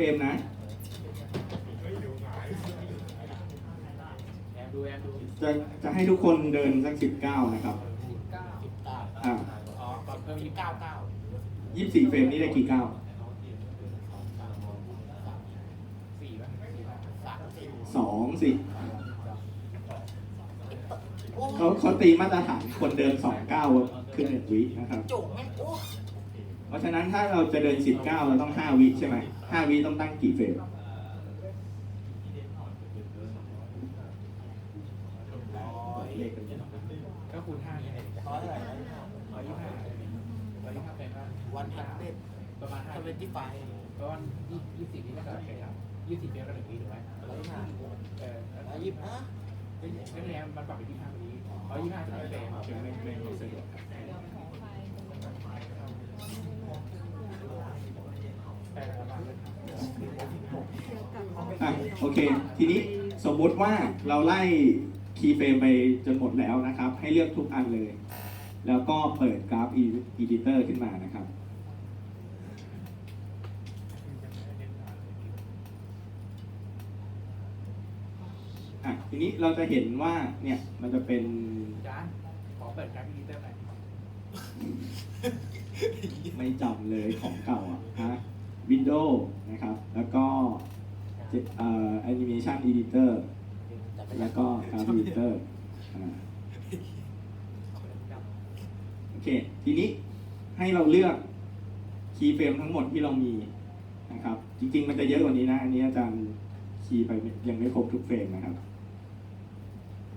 รมนะแอมดูแอมดูจะจะให้ทุกคนเดินสักสิบเก้านะครับสิบเก้าสิบเก้าอ่าอ๋อตอนเพิ่มยี่สิบเก้าเก้ายี่สิบสี่เฟรมนี่ได้กี่ก้าวสี่ป่ะสี่ป่ะสามสี่สองสิเขาเขาตีมาตรฐานคนเดินสองเก้าวขึ้นหนึ่งวินะครับจุกแม่งโอ้เพราะฉะนั้นถ้าเราจะเดินสิบเก้าเราต้องห้าวิใช่ไหม ห้าวิต้องตั้งกี่เฟรมก็คูณห้าเนี่ยร้อยเท่าไหร่ร้อยยี่สิบห้าร้อยยี่ห้าเป็นว่าวันฮันเด็ดประมาณห้าทเวนตี้ไฟเพราะว่ายี่ยี่สิบนี่ก็เกิดไปครับยี่สิบเป็นก็หนึ่งปีถูกไหมร้อยห้าเออร้อยยี่สิบห้าก็นี่มันปรับไปยี่ห้าพอดีร้อยยี่ห้าจะไม่เป็นเป็นไม่ไม่ไม่สะดวกครับแต่ประมาณนั้น อะโอเค ทีนี้สมมุติว่าเราไล่คีย์เฟรมไปจนหมดแล้วนะครับ ให้เลือกทุกอันเลย แล้วก็เปิดกราฟ Editor ขึ้นมานะครับ อะ ทีนี้เราจะเห็นว่าเนี่ยมันจะเป็นจานขอเปิดการ์ดอีดิเตอร์หน่อยไม่จำเลยของเก่าอะฮะ Windows นะครับ แล้วก็เอ่อ Animation Editor แล้วก็ Graph Editor อ่าโอเค ทีนี้ให้เราเลือกคีย์เฟรมทั้งหมดที่เรามีนะครับ จริง ๆ มันจะเยอะกว่านี้นะ อันนี้อาจารย์คีย์ไปยังไม่ครบทุกเฟรมนะครับ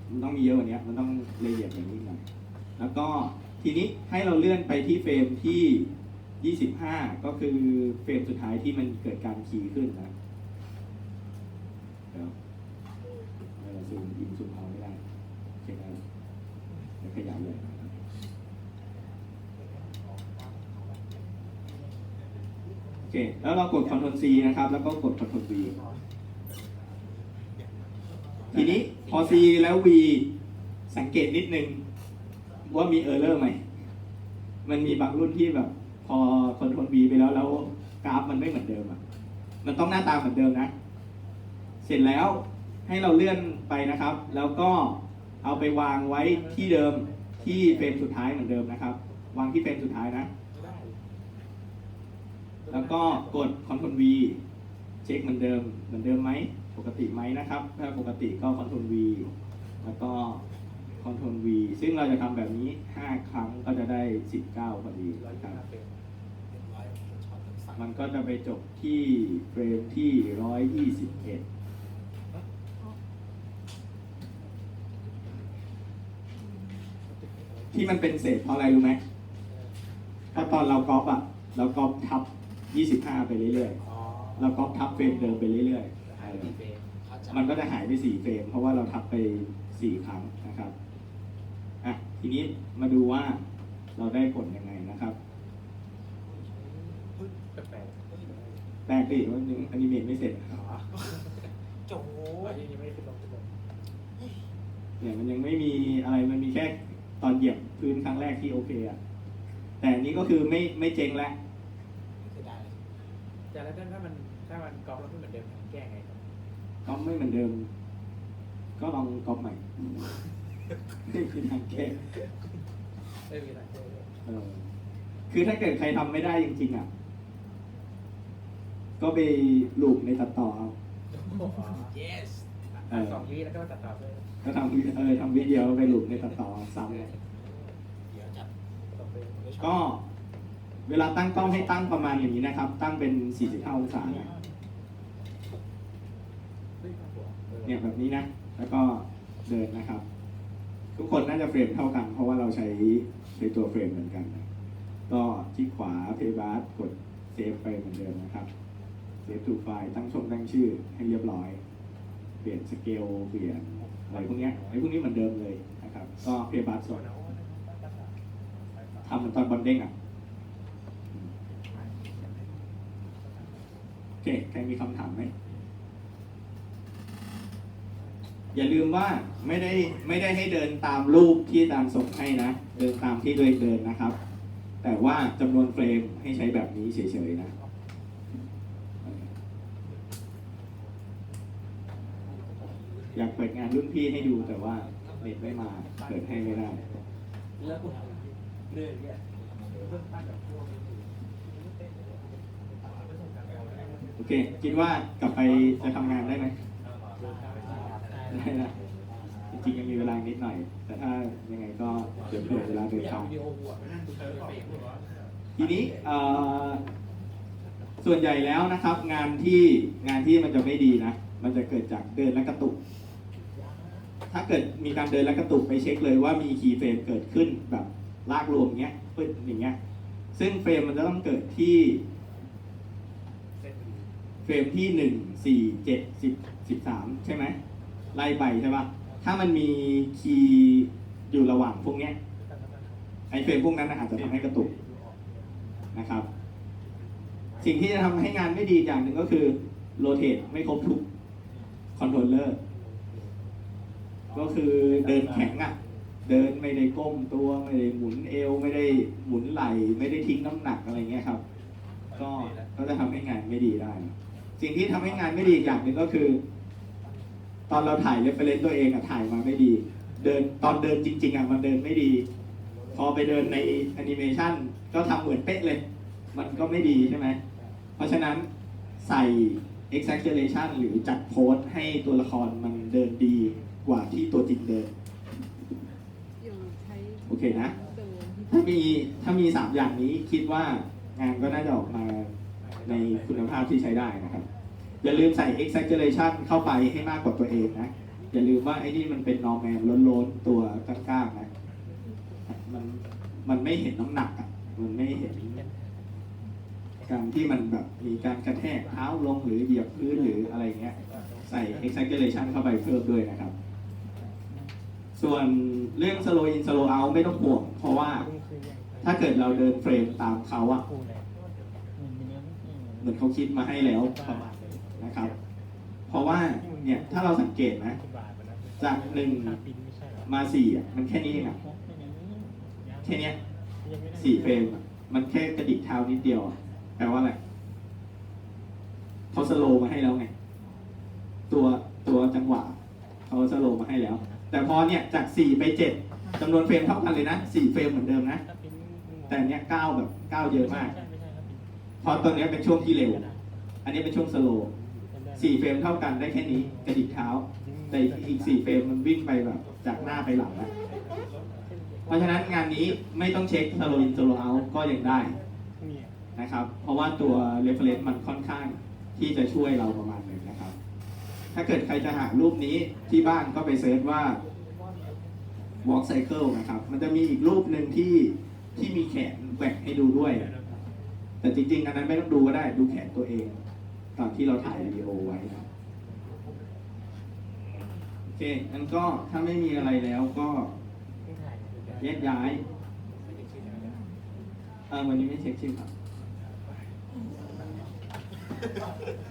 มันต้องมีเยอะกว่านี้มันต้องละเอียดอย่างนี้หน่อยแล้วก็ทีนี้ให้เราเลื่อนไปที่เฟรมที่ 25 ก็คือเฟรมสุดท้ายที่มันเกิดการคีย์ขึ้นนะเดี๋ยวเราซูมอินซูมเอาไม่ได้เช็คแล้วเดี๋ยวขยายเลยโอเค แล้วเรากด Ctrl C นะครับ แล้วก็กด Ctrl V ทีนี้พอ C แล้ว V สังเกตนิดนึงว่ามีเออร์เลอร์ไหม มันมีบางรุ่นที่แบบ พอ Ctrl V ไปแล้วแล้วกราฟมันไม่เหมือนเดิมอะ มันต้องหน้าตาเหมือนเดิมนะ เสร็จแล้วให้เราเลื่อนไปนะครับ แล้วก็เอาไปวางไว้ที่เดิมที่เฟรมสุดท้ายเหมือนเดิมนะครับ วางที่เฟรมสุดท้ายนะ แล้วก็กด Ctrl V เช็คเหมือนเดิมเหมือนเดิมไหม ปกติไหมนะครับ ถ้าปกติก็ Ctrl V แล้วก็ Ctrl V ซึ่งเราจะทำแบบนี้ 5 ครั้งก็จะได้ 19พอดีร้อยนะคยี่รับสิบห้าเป็นมันก็จะไปจบที่เฟรมที่ 121ที่มันเป็นเศษเพราะอะไรรู้ไหมเพราะตอนเราก๊อปอะเราก๊อปทับ 25 ไปเรื่อยอ๋อๆเราก๊อปทับเฟรมเดิมไปเรื่อยหายไปกี่เฟรมๆมันก็จะหายไป 4 เฟรม เพราะว่าเราทับไป 4 ครั้งนะครับอะ ทีนี้มาดูว่าเราได้ผลยังไงนะครับแปลกแปลกดิว่ายังอนิเมตไม่เสร็จๆอ๋อโจ้อันนี้ยังไม่ได้ขึ้นลงขึ้นลงเนี่ยมันยังไม่มีอะไรมันมีแค่ตอนเหยียบพื้นครั้งแรกที่โอเคอะแต่อันนี้ก็คือไม่ไม่เจ๊งแล้วคือได้แต่แล้วถ้ามันถ้ามันกรอบแล้วไม่เหมือนเดิมแก้ไงครับก็ไม่เหมือนเดิม ก็ลองก๊อปใหม่ นี่คือทางแก้ไม่มีอะไรเออคือถ้าเกิดใครทำไม่ได้จริงๆอะ ก็ไปลูปในตัดต่อเอาอ๋อเยสเออ สองวิแล้วก็ตัดต่อเลยก็ทำวิเออทำวิดีโอไปลูปในตัดต่อซ้ำเลยเดี๋ยวจัดสองเฟรมก็ เวลาตั้งกล้องให้ตั้งประมาณอย่างนี้นะครับ ตั้งเป็น 45 องศานะเฮ้ยข้างหัวออเนี่ยแบบนี้นะ แล้วก็เดินนะครับ ทุกคนน่าจะเฟรมเท่ากัน เพราะว่าเราใช้ใช้ตัวเฟรมเหมือนกันนะก็ที่ขวาเพย์บาร์กดเซฟไปเหมือนเดิมนะครับเซฟถูกไฟล์ตั้งช่องตั้งชื่อให้เรียบร้อย เปลี่ยนสเกลเปลี่ยนอะไรพวกนี้ไอ้พวกนี้เหมือนเดิมเลยนะครับ ก็เพย์บาร์สดทำเหมือนตอนบอลเด้งอะโอเคใครมีคำถามไหม อย่าลืมว่าไม่ได้ไม่ได้ให้เดินตามรูปที่ตามส่งให้นะ เดินตามที่ตัวเองเดินนะครับ แต่ว่าจำนวนเฟรมให้ใช้แบบนี้เฉยๆนะอยากเปิดงานรุ่นพี่ให้ดูแต่ว่าเน็ตไม่มาเปิดให้ไม่ได้โอเค คิดว่ากลับไปจะทำงานได้ไหม จริงๆยังมีเวลานิดหน่อย แต่ถ้ายังไงก็เดี๋ยวเผื่อเวลาเดินทางทีนี้ส่วนใหญ่แล้วนะครับ งานที่งานที่มันจะไม่ดีนะ มันจะเกิดจากเดินและกระตุก ถ้าเกิดมีการเดินและกระตุกไปเช็คเลยว่ามีคีย์เฟรมเกิดขึ้นแบบลากรวมเงี้ยปึ๊ดอย่างเงี้ย ซึ่งเฟรมมันจะต้องเกิดที่เฟรมที่หนึ่งสี่เจ็ดสิบสิบสามใช่ไหม ไล่ไปใช่ปะถ้ามันมีคีย์อยู่ระหว่างพวกเนี้ยไอเฟรมพวกนั้นนะอาจจะทำให้กระตุกนะครับ สิ่งที่จะทำให้งานไม่ดีอย่างหนึ่งก็คือโรเตทไม่ครบทุกคอนโทรลเลอร์ก็คือเดินแข็งอะ เดินไม่ได้ก้มตัวไม่ได้หมุนเอว ไม่ได้หมุนไหล่ไม่ได้ทิ้งน้ำหนักอะไรเงี้ยครับ ก็ก็จะทำให้งานไม่ดีได้ สิ่งที่ทำให้งานไม่ดีอย่างหนึ่งก็คือ ตอนเราถ่ายเรฟเฟรนตัวเองอะถ่ายมาไม่ดี เดินตอนเดินจริง ๆอะมันเดินไม่ดี พอไปเดินในแอนิเมชันก็ทำเหมือนเป๊ะเลย มันก็ไม่ดีใช่ไหม เพราะฉะนั้นใส่ exaggeration หรือจัดโพสให้ตัวละครมันเดินดีกว่าที่ตัวจริงเดินโอเคนะ ถ้ามีถ้ามีสามอย่างนี้คิดว่างานก็น่าจะออกมาในคุณภาพที่ใช้ได้นะครับ อย่าลืมใส่ exaggeration เข้าไปให้มากกว่าตัวเองนะ อย่าลืมว่าไอ้นี่มันเป็น normal ล้นๆ ตัวก้างๆนะ มันมันไม่เห็นน้ำหนักอะ มันไม่เห็น การที่มันแบบมีการกระแทกเท้าลงหรือเหยียบพื้นหรืออะไรเงี้ย ใส่ exaggeration เข้าไปเพิ่มด้วยนะครับ ส่วนเรื่อง slow in slow out ไม่ต้องห่วง เพราะว่าถ้าเกิดเราเดินเฟรมตามเขาอะเหมือนเขาคิดมาให้แล้วประมาณ นึงนะครับ เพราะว่าเนี่ยถ้าเราสังเกตนะ จากหนึ่งมาสี่อะมันแค่นี้เองอะแค่เนี้ยสี่เฟรมอะมันแค่กระดิกเท้านิดเดียวอะแปลว่าอะไรเขาสโลว์มาให้แล้วไง ตัวตัวจังหวะเขาสโลว์มาให้แล้ว แต่พอเนี่ยจากสี่ไปเจ็ดจำนวนเฟรมเท่ากันเลยนะสี่เฟรมเหมือนเดิมนะ แต่เนี้ยเก้าแบบเก้าเยอะมาก เพราะตัวเนี้ยเป็นช่วงที่เร็ว อันนี้เป็นช่วงสโลว์ สี่เฟรมเท่ากันได้แค่นี้กระดิกเท้า แต่อีกสี่เฟรมมันวิ่งไปแบบจากหน้าไปหลังนะเพราะฉะนั้นงานนี้ไม่ต้องเช็คสโลว์อินสโลว์เอาก็ยังได้นะครับ เพราะว่าตัว reference มันค่อนข้างที่จะช่วยเราประมาณหนึ่งนะครับ ถ้าเกิดใครจะหารูปนี้ที่บ้านก็ไปเซิร์ชว่า walk cycle นะครับ มันจะมีอีกรูปหนึ่งที่ที่มีแขนแหวกให้ดูด้วย แต่จริงๆอันนั้นไม่ต้องดูก็ได้ดูแขนตัวเอง ตอนที่เราถ่ายวิดีโอไว้นะโอเคอันก็ถ้าไม่มีอะไรแล้วก็แยกย้ายเออวันนี้ไม่เช็คชื่อครับโอ